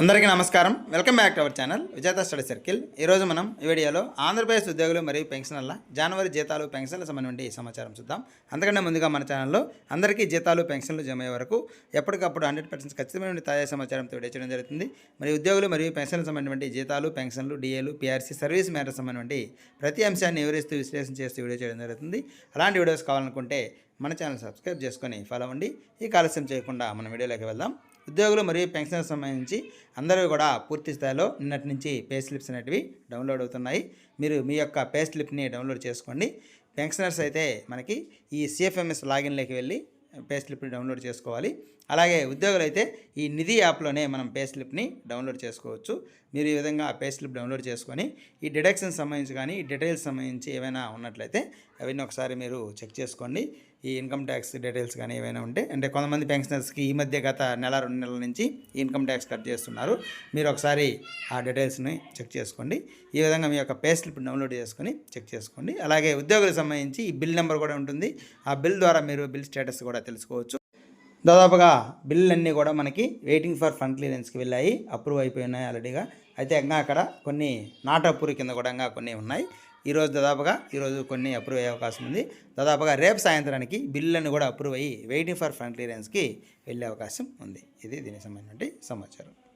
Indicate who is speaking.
Speaker 1: అందరికీ నమస్కారం. Welcome back to our channel Vijetha study circle ఈరోజు మనం ఈ వీడియోలో ఆంధ్రప్రదేశ్ ఉద్యోగులు మరియు పెన్షనర్ల జనవరి జీతాలు పెన్షన్ల సంబంధించి సమాచారం చూద్దాం. అంతకంటే ముందుగా మన ఛానల్లో అందరికీ జీతాలు పెన్షన్లు జమ అయ్యే వరకు ఎప్పటికప్పుడు హండ్రెడ్ పర్సెంట్ ఖచ్చితమైన తాజా సమాచారంతో వీడియో చేయడం జరుగుతుంది. మరి ఉద్యోగులు మరియు పెన్షన్ల సంబంధించి జీతాలు పెన్షన్లు డిఏలు పిఆర్సీ సర్వీస్ మ్యాటర్ సంబంధించి ప్రతి అంశాన్ని వివరిస్తూ విశ్లేషణ చేస్తూ వీడియో చేయడం జరుగుతుంది. అలాంటి వీడియోస్ కావాలనుకుంటే మన ఛానల్ సబ్స్క్రైబ్ చేసుకొని ఫాలో అవ్వండి. ఈ కాలుష్యం చేయకుండా మన వీడియోలోకి వెళ్దాం. ఉద్యోగులు మరియు పెన్షన్ సంబంధించి అందరూ కూడా పూర్తి స్థాయిలో నిన్నటి నుంచి పే స్లిప్స్ అనేటివి డౌన్లోడ్ అవుతున్నాయి. మీరు మీ యొక్క పే స్లిప్ని డౌన్లోడ్ చేసుకోండి. పెన్షనర్స్ అయితే మనకి ఈ సిఎఫ్ఎంఎస్ లాగిన్లోకి వెళ్ళి పే స్లిప్ని డౌన్లోడ్ చేసుకోవాలి. అలాగే ఉద్యోగులు అయితే ఈ నిధి యాప్లోనే మనం పే స్లిప్ని డౌన్లోడ్ చేసుకోవచ్చు. మీరు ఈ విధంగా పే స్లిప్ డౌన్లోడ్ చేసుకొని ఈ డిడక్షన్ సంబంధించి కానీ ఈ డీటెయిల్స్ సంబంధించి ఏమైనా ఉన్నట్లయితే అవన్నీ ఒకసారి మీరు చెక్ చేసుకోండి. ఈ ఇన్కమ్ ట్యాక్స్ డీటెయిల్స్ కానీ ఏమైనా ఉంటే అంటే కొంతమంది పెన్షనర్స్కి ఈ మధ్య గత నెల రెండు నెలల నుంచి ఈ ఇన్కమ్ ట్యాక్స్ కట్ చేస్తున్నారు. మీరు ఒకసారి ఆ డీటెయిల్స్ని చెక్ చేసుకోండి. ఈ విధంగా మీ యొక్క పే స్లిప్ డౌన్లోడ్ చేసుకొని చెక్ చేసుకోండి. అలాగే ఉద్యోగులకు సంబంధించి ఈ బిల్ నెంబర్ కూడా ఉంటుంది. ఆ బిల్ ద్వారా మీరు బిల్ స్టేటస్ కూడా తెలుసుకోవచ్చు. దాదాపుగా బిల్లులన్నీ కూడా మనకి వెయిటింగ్ ఫర్ ఫండ్ క్లియరెన్స్కి వెళ్ళాయి. అప్రూవ్ అయిపోయినాయి ఆల్రెడీగా అయితే ఇంకా అక్కడ కొన్ని నాట్ అప్రూవ్ కింద కూడా ఇంకా కొన్ని ఉన్నాయి. ఈరోజు దాదాపుగా ఈరోజు కొన్ని అప్రూవ్ అయ్యే అవకాశం ఉంది. దాదాపుగా రేపు సాయంత్రానికి బిల్లులను కూడా అప్రూవ్ అయ్యి వెయిటింగ్ ఫర్ ఫ్రంట్ క్లియరెన్స్కి వెళ్ళే అవకాశం ఉంది. ఇది దీనికి సంబంధించిన సమాచారం.